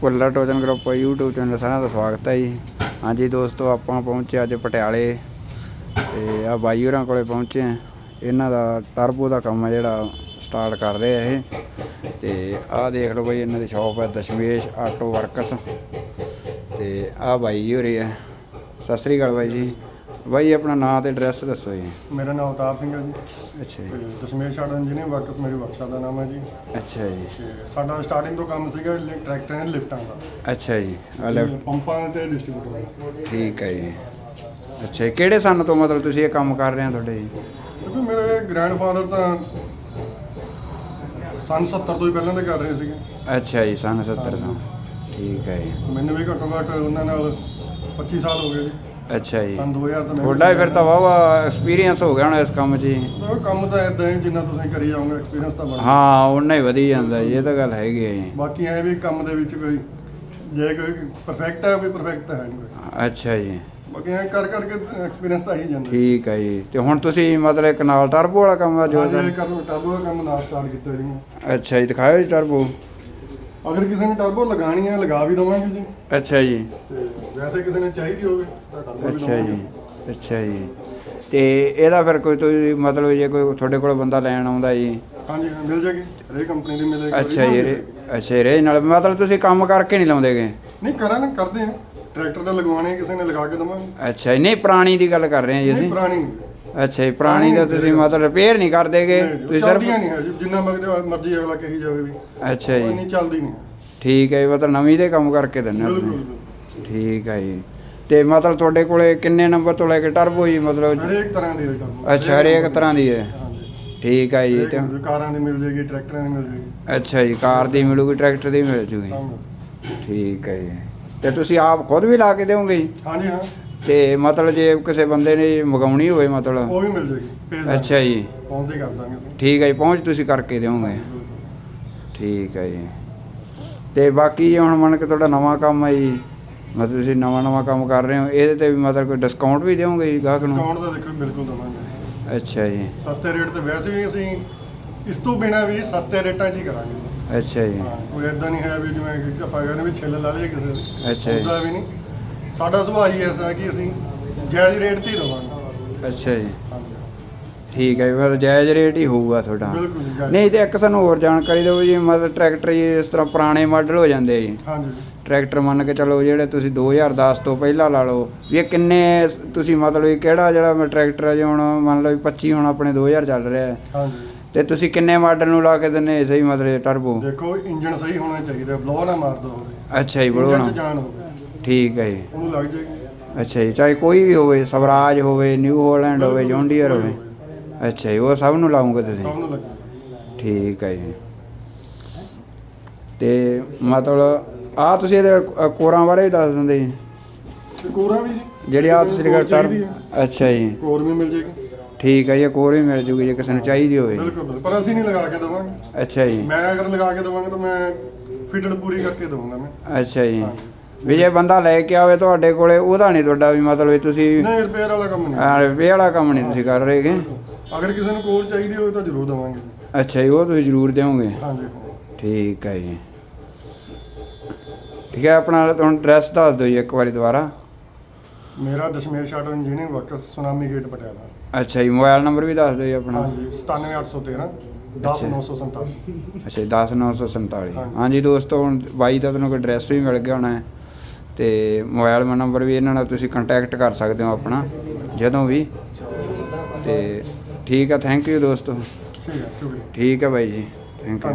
Bhullar Tochan group YouTube channel, ਸਾਰਿਆਂ ਦਾ ਸਵਾਗਤ ਹੈ ਜੀ। ਹਾਂਜੀ ਦੋਸਤੋ, ਆਪਾਂ ਪਹੁੰਚੇ ਅੱਜ ਪਟਿਆਲੇ ਤੇ ਆ ਬਾਈ ਹੋਰਾਂ ਕੋਲੇ ਪਹੁੰਚੇ ਆ। ਇਹਨਾਂ ਦਾ ਟਰਬੋ ਦਾ ਕੰਮ ਹੈ ਜਿਹੜਾ ਸਟਾਰਟ ਕਰ ਰਹੇ ਆ ਇਹ। ਤੇ ਆਹ ਦੇਖ ਲਓ ਬਈ, ਇਹਨਾਂ ਦੀ ਸ਼ਾਪ ਹੈ ਦਸ਼ਮੇਸ਼ ਆਟੋ ਵਰਕਸ। ਤੇ ਆਹ ਬਾਈ ਹੋਰੇ ਆ। ਸਤਿ ਸ੍ਰੀ ਅਕਾਲ ਬਾਈ ਜੀ। ਬਾਈ ਆਪਣਾ ਨਾਮ ਤੇ ਐਡਰੈਸ ਦੱਸੋ ਜੀ। ਮੇਰਾ ਨਾਮ ਅਵਤਾਰ ਸਿੰਘ ਹੈ ਜੀ। ਅੱਛਾ ਜੀ। ਤੇ ਦਸ਼ਮੇਸ਼ ਆਟੋ ਇੰਜੀਨੀਅਰ ਵਰਕਸ ਮੇਰੀ ਵਰਕਸ਼ਾਪ ਦਾ ਨਾਮ ਹੈ ਜੀ। ਅੱਛਾ ਜੀ। ਤੇ ਸਾਡਾ ਸਟਾਰਟਿੰਗ ਤੋਂ ਕੰਮ ਸੀਗਾ ਲਿ- ਟਰੈਕਟਰਾਂ ਦੇ ਲਿਫਟਾਂ ਦਾ। ਅੱਛਾ ਜੀ। ਆ ਲੈ ਪੰਪਾਂ ਤੇ ਡਿਸਟ੍ਰੀਬਿਊਟਰ ਦਾ ਠੀਕ ਹੈ ਜੀ। ਅੱਛਾ ਜੀ। ਕਿਹੜੇ ਸਾਲ ਤੋਂ ਮਤਲਬ ਤੁਸੀਂ ਇਹ ਕੰਮ ਕਰ ਰਹੇ ਹੋ ਤੁਹਾਡੇ ਜੀ? ਕਿਉਂਕਿ ਮੇਰੇ ਗ੍ਰੈਂਡਫਾਦਰ ਤਾਂ ਸੰਨ 70 ਤੋਂ ਹੀ ਪਹਿਲਾਂ ਦੇ ਕਰ ਰਹੇ ਸੀਗੇ। ਅੱਛਾ ਜੀ ਸਨ 70 ਤੋਂ। ਠੀਕ ਹੈ ਜੀ। ਮੈਨੂੰ ਵੀ ਘੱਟੋ ਘੱਟ ਉਹਨਾਂ ਨਾਲ 25 ਸਾਲ ਹੋ ਗਏ ਜੀ। ਅੱਛਾ ਜੀ। ਸੰਨ 2000 ਤੋਂ ਮੈਂ ਤੁਹਾਡਾ ਵੀ ਫਿਰ ਤਾਂ ਵਾਵਾ ਐਕਸਪੀਰੀਅੰਸ ਹੋ ਗਿਆ ਹੋਣਾ ਇਸ ਕੰਮ 'ਚ ਜੀ। ਉਹ ਕੰਮ ਤਾਂ ਇਦਾਂ ਹੀ ਜਿੰਨਾ ਤੁਸੀਂ ਕਰੀ ਜਾਓਗੇ ਐਕਸਪੀਰੀਅੰਸ ਤਾਂ ਬਣ ਹਾਂ ਉਨਾ ਹੀ ਵਧੀ ਜਾਂਦਾ ਜੀ ਇਹ ਤਾਂ ਗੱਲ ਹੈਗੀ ਹੈ ਜੀ। ਬਾਕੀ ਐ ਵੀ ਕੰਮ ਦੇ ਵਿੱਚ ਕੋਈ ਜੇ ਕੋਈ ਪਰਫੈਕਟ ਹੈ ਕੋਈ ਪਰਫੈਕਟ ਹੈ ਨਹੀਂ ਕੋਈ। ਅੱਛਾ ਜੀ। ਬਾਕੀ ਐ ਕਰ ਕਰਕੇ ਐਕਸਪੀਰੀਅੰਸ ਤਾਂ ਆ ਹੀ ਜਾਂਦਾ। ਠੀਕ ਹੈ ਜੀ। ਤੇ ਹੁਣ ਤੁਸੀਂ ਮਤਲਬ ਇੱਕ ਨਾਲ ਟਰਬੋ ਵਾਲਾ ਕੰਮ ਆ ਜੋ ਜੋ ਜੇ ਕਰ ਟਰਬੋ ਦਾ ਕੰਮ ਨਾਲ ਸਟਾਰਟ ਕੀਤਾ ਜੀ ਅੱਛਾ ਜੀ ਦਿਖਾਓ ਜੀ ਟਰਬੋ ਅਗਰ ਕਿਸੇ ਨੇ ਟਰਬੋ ਲਗਾਣੀ ਹੈ ਲਗਾ ਵੀ ਦਵਾਂਗੇ ਜੀ। ਅੱਛਾ ਜੀ। ਤੇ ਵੈਸੇ ਕਿਸੇ ਨੇ ਚਾਹੀਦੀ ਹੋਵੇ ਤਾਂ ਟਰਬੋ ਵੀ ਅੱਛਾ ਦਵਾਂਗੇ। ਜੀ ਅੱਛਾ ਜੀ। ਤੇ ਇਹਦਾ ਫਿਰ ਕੋਈ ਤੁਸੀਂ ਮਤਲਬ ਜੇ ਕੋਈ ਤੁਹਾਡੇ ਕੋਲ ਬੰਦਾ ਲੈਣ ਆਉਂਦਾ ਜੀ? ਹਾਂਜੀ ਹਾਂ, ਮਿਲ ਜਾਏਗੀ। ਰੇ ਕੰਪਨੀ ਦੀ ਮਿਲੇਗੀ। ਅੱਛਾ ਜੀ ਰੇ- ਅੱਛਾ ਰੇ ਨਾਲ। ਮਤਲਬ ਤੁਸੀਂ ਕੰਮ ਕਰਕੇ ਨਹੀਂ ਲਾਉਂਦੇਗੇ? ਨਹੀਂ ਕਰਾਂਗੇ ਕਰਦੇ ਆ ਟਰੈਕਟਰ ਦਾ ਲਗਵਾਣੇ ਕਿਸੇ ਨੇ ਲਗਾ ਕੇ ਦਵਾਂਗੇ। ਅੱਛਾ ਜੀ ਨਹੀਂ ਪੁਰਾਣੀ ਦੀ ਗੱਲ ਕਰ ਰਹੇ ਹਾਂ ਜੀ ਨਹੀਂ ਅਸੀਂ। ਪੁਰਾਣੀ ਨਹੀਂ। ਅੱਛਾ ਜੀ ਪੁਰਾਣੀ ਦਾ ਤੁਸੀਂ ਮਤਲਬ ਰਿਪੇਅਰ ਨਹੀਂ ਕਰਦੇਗੇ ਤੁਸੀਂ ਚੱਲਦੀਆਂ ਸਿਰਫ ਨਹੀਂ ਹੈ ਜੀ ਜਿੰਨਾ ਮਰਜ਼ੀ ਮਰਜ਼ੀ ਅਗਲਾ ਕਹੀ ਜਾਵੇ ਵੀ। ਅੱਛਾ ਉਹ ਜੀ। ਨਹੀਂ ਚੱਲਦੀ ਨਹੀਂ। ਠੀਕ ਹੈ ਜੀ ਮਤਲਬ ਨਵੀਂ ਦੇ ਕੰਮ ਕਰਕੇ ਦਿੰਦੇ ਹੋ ਬਿਲਕੁਲ ਤੁਸੀਂ ਠੀਕ ਹੈ ਜੀ। ਤੇ ਮਤਲਬ ਤੁਹਾਡੇ ਕੋਲੇ ਕਿੰਨੇ ਨੰਬਰ ਤੋਂ ਲੈ ਕੇ ਟਰਬੋ ਜੀ ਮਤਲਬ ਹਰੇਕ ਤਰ੍ਹਾਂ ਦੀ ਹੈ ਟਰਬੋ ਅੱਛਾ ਹਰੇਕ ਤਰ੍ਹਾਂ ਦੀ ਹੈ। ਹਾਂਜੀ ਠੀਕ ਹੈ ਜੀ ਤੇ ਹਰੇਕ ਕਾਰਾਂ ਦੀ ਮਿਲ ਜਾਏਗੀ ਟਰੈਕਟਰਾਂ ਦੀ ਮਿਲ ਜਾਏਗੀ ਅੱਛਾ ਜੀ ਕਾਰ ਦੀ ਮਿਲੂਗੀ ਟਰੈਕਟਰ ਦੀ ਮਿਲ ਜੂਗੀ। ਠੀਕ ਹੈ ਜੀ। ਤੇ ਤੁਸੀਂ ਆਪ ਖੁਦ ਵੀ ਲਾ ਕੇ ਦਿਓਗੇ ਜੀ? ਹਾਂਜੀ ਹਾਂ। ਤੇ ਮਤਲਬ ਜੇ ਕਿਸੇ ਬੰਦੇ ਨੇ ਮੰਗਾਉਣੀ ਹੋਵੇ ਮਤਲਬ। ਉਹ ਵੀ ਮਿਲ ਜਾਏਗੀ ਭੇਜ ਦਾਂਗੇ। ਅੱਛਾ ਜੀ। ਫੋਨ ਤੇ ਕਰ ਦਾਂਗੇ ਅਸੀਂ। ਠੀਕ ਹੈ ਜੀ ਪਹੁੰਚ ਤੁਸੀਂ ਕਰਕੇ ਦਿਓਗੇ। ਠੀਕ ਹੈ ਜੀ। ਤੇ ਬਾਕੀ ਜੇ ਹੁਣ ਮੰਨ ਕੇ ਤੁਹਾਡਾ ਨਵਾਂ ਕੰਮ ਹੈ ਜੀ ਮਤਲਬ ਤੁਸੀਂ ਨਵਾਂ ਨਵਾਂ ਕੰਮ ਕਰ ਰਹੇ ਹੋ ਇਹਦੇ ਤੇ ਵੀ ਮਤਲਬ ਕੋਈ ਡਿਸਕਾਊਂਟ ਵੀ ਦਿਓਗੇ ਜੀ ਗਾਹਕ ਨੂੰ? ਡਿਸਕਾਊਂਟ ਤਾਂ ਦੇਖੋ ਬਿਲਕੁਲ ਦਵਾਂਗੇ। ਅੱਛਾ ਜੀ। ਸਸਤੇ ਰੇਟ ਤੇ ਵੈਸੇ ਵੀ ਅਸੀਂ ਇਸ ਤੋਂ ਬਿਨਾ ਵੀ ਸਸਤੇ ਰੇਟਾਂ 'ਚ ਹੀ ਕਰਾਂਗੇ। ਅੱਛਾ ਜੀ। ਹਾਂ ਕੋਈ ਐਦਾਂ ਨਹੀਂ ਹੈ ਵੀ ਜਿਵੇਂ ਕਿ ਆਪਾਂ ਕਹਿੰਦੇ ਵੀ ਛਿੱਲ ਲਾ ਲਈਏ ਕਿਸੇ ਦੇ। ਅੱਛਾ ਜੀ। ਉਹਦਾ ਵੀ ਨਹੀਂ। ਸਾਡਾ ਸੁਭਾਅ ਹੀ ਐਸਾ ਹੈ ਕਿ ਅਸੀਂ ਜਾਇਜ਼ ਰੇਟ ਤੇ ਹੀ ਦਵਾਂਗੇ। ਅੱਛਾ ਜੀ। ਹਾਂਜੀ। ਠੀਕ ਹੈ ਜੀ, ਫਿਰ ਜਾਇਜ਼ ਰੇਟ ਹੀ ਹੋਊਗਾ ਤੁਹਾਡਾ। ਬਿਲਕੁਲ ਜੀ ਜਾਇਜ਼ ਨਹੀਂ ਤੇ ਇੱਕ ਸਾਨੂੰ ਹੋਰ ਜਾਣਕਾਰੀ ਦਿਓ ਜੀ ਮਤਲਬ ਟਰੈਕਟਰ ਜੀ ਇਸ ਤਰ੍ਹਾਂ ਪੁਰਾਣੇ ਮਾਡਲ ਹੋ ਜਾਂਦੇ ਆ ਜੀ। ਹਾਂਜੀ। ਟਰੈਕਟਰ ਮੰਨ ਕੇ ਚਲੋ ਜਿਹੜੇ ਤੁਸੀਂ 2010 ਤੋਂ ਪਹਿਲਾਂ ਲਾ ਲਓ ਵੀ ਇਹ ਕਿੰਨੇ ਤੁਸੀਂ ਮਤਲਬ ਵੀ ਕਿਹੜਾ ਜਿਹੜਾ ਮੈਂ ਟਰੈਕਟਰ ਹੈ ਜੀ ਹੁਣ ਮੰਨ ਲਓ ਵੀ 25 ਹੁਣ ਆਪਣੇ 2000 ਚੱਲ ਰਿਹਾ ਹੈ। ਹਾਂਜੀ। ਤੇ ਤੁਸੀਂ ਕਿੰਨੇ ਮਾਡਲ ਨੂੰ ਲਾ ਕੇ ਦਿੰਨੇ ਸਹੀ ਮਤਲਬ ਟਰਬੋ ਦੇਖੋ ਇੰਜਨ ਸਹੀ ਹੋਣਾ ਚਾਹੀਦਾ ਬਲੋ ਨਾ ਮਾਰਦਾ ਹੋਵੇ। ਅੱਛਾ ਜੀ ਇੰਜਨ ਬੋਲੋ 'ਚ ਜਾਨ ਹੋਵੇ। ਠੀਕ ਹੈ ਜੀ। ਉਹਨੂੰ ਲੱਗ ਜਾਏਗੀ। ਅੱਛਾ ਜੀ ਚਾਹੇ ਕੋਈ ਵੀ ਹੋਵੇ ਸਵਰਾਜ ਹੋਵੇ ਨਿਊ ਹਾਲੈਂਡ ਹੋਵੇ ਜੌਂਡੀਅਰ ਹੋਵੇ। ਅੱਛਾ ਜੀ ਉਹ ਸਭ ਨੂੰ ਲਾਉਂਗੇ ਤੁਸੀਂ? ਸਭ ਨੂੰ ਲੱਗੇ ਠੀਕ ਹੈ ਜੀ। ਤੇ ਮਤਲਬ ਆ ਤੁਸੀਂ ਇਹਦੇ ਅ, ਕੋਰਾਂ ਬਾਰੇ ਵੀ ਦੱਸ ਦਿੰਦੇ ਜੀ? ਤੇ ਕੋਰਾ ਵੀ ਜੀ। ਜਿਹੜੀ ਆ ਤੁਸੀਂ ਕੋਰ ਟਰ ਚਾਹੀਦੀ ਹੈ। ਅੱਛਾ ਜੀ। ਕੋਰ ਵੀ ਮਿਲ ਜਾਏਗੀ। ਠੀਕ ਹੈ ਜੀ ਕੋਰ ਵੀ ਮਿਲ ਜੂਗੀ ਜੇ ਕਿਸੇ ਨੂੰ ਚਾਹੀਦੀ ਹੋਵੇ। ਬਿਲਕੁਲ ਬਿਲਕੁਲ। ਪਰ ਅਸੀਂ ਨਹੀਂ ਲਗਾ ਕੇ ਦਵਾਂਗੇ। ਅੱਛਾ ਜੀ। ਮੈਂ ਅਗਰ ਲਗਾ ਕੇ ਦਵਾਂਗਾ ਤਾਂ ਮੈਂ ਫਿਟਡ ਪੂਰੀ ਕਰਕੇ ਦਵਾਂਗਾ ਮੈਂ। ਅੱਛਾ ਜੀ। ਵੀ ਜੇ ਬੰਦਾ ਲੈ ਕੇ ਆਵੇ ਤੁਹਾਡੇ ਕੋਲੇ ਉਹਦਾ ਨਹੀਂ ਤੁਹਾਡਾ ਵੀ ਮਤਲਬ ਵੀ ਤੁਸੀਂ ਨਹੀਂ ਰਿਪੇਅਰ ਵਾਲਾ ਕੰਮ ਨਹੀਂ। ਵੇ ਵਾਲਾ ਕੰਮ ਨਹੀਂ ਤੁਸੀਂ ਕਰ ਰਹੇਗੇ ਅਗਰ ਕਿਸੇ ਨੂੰ ਕੋਰ ਚਾਹੀਦੀ ਹੋਵੇ ਤਾਂ ਜ਼ਰੂਰ ਦਵਾਂਗੇ। ਅੱਛਾ ਜੀ ਉਹ ਤੁਸੀਂ ਜ਼ਰੂਰ ਦਿਓਗੇ? ਹਾਂਜੀ। ਠੀਕ ਹੈ ਜੀ। ਠੀਕ ਹੈ ਆਪਣਾ ਹੁਣ ਐਡਰੈਸ ਦੱਸ ਦਿਓ ਜੀ ਇੱਕ ਵਾਰੀ ਦੁਬਾਰਾ। ਮੇਰਾ Dashmesh auto engineering works Sunami gate Patiala. ਅੱਛਾ ਜੀ ਮੋਬਾਈਲ ਨੰਬਰ ਵੀ ਦੱਸ ਦਿਓ ਜੀ ਆਪਣਾ। ਹਾਂਜੀ 97813 10947 ਅੱਛਾ। ਜੀ 10947 ਹਾਂਜੀ। ਹਾਂਜੀ ਦੋਸਤੋ ਹੁਣ ਬਾਈ ਦਾ ਤੁਹਾਨੂੰ ਕੋਈ ਐਡਰੈਸ ਵੀ ਮਿਲ ਗਿਆ ਹੋਣਾ ਹੈ। ਤੇ ਮੋਬਾਈਲ ਨੰਬਰ ਵੀ ਇਹਨਾਂ ਨਾਲ ਤੁਸੀਂ ਕੰਟੈਕਟ ਕਰ ਸਕਦੇ ਹੋ ਆਪਣਾ ਜਦੋਂ ਵੀ। ਤੇ ਠੀਕ ਹੈ ਥੈਂਕ ਯੂ ਦੋਸਤੋ। ਠੀਕ ਹੈ ਬਾਈ ਜੀ ਥੈਂਕ ਯੂ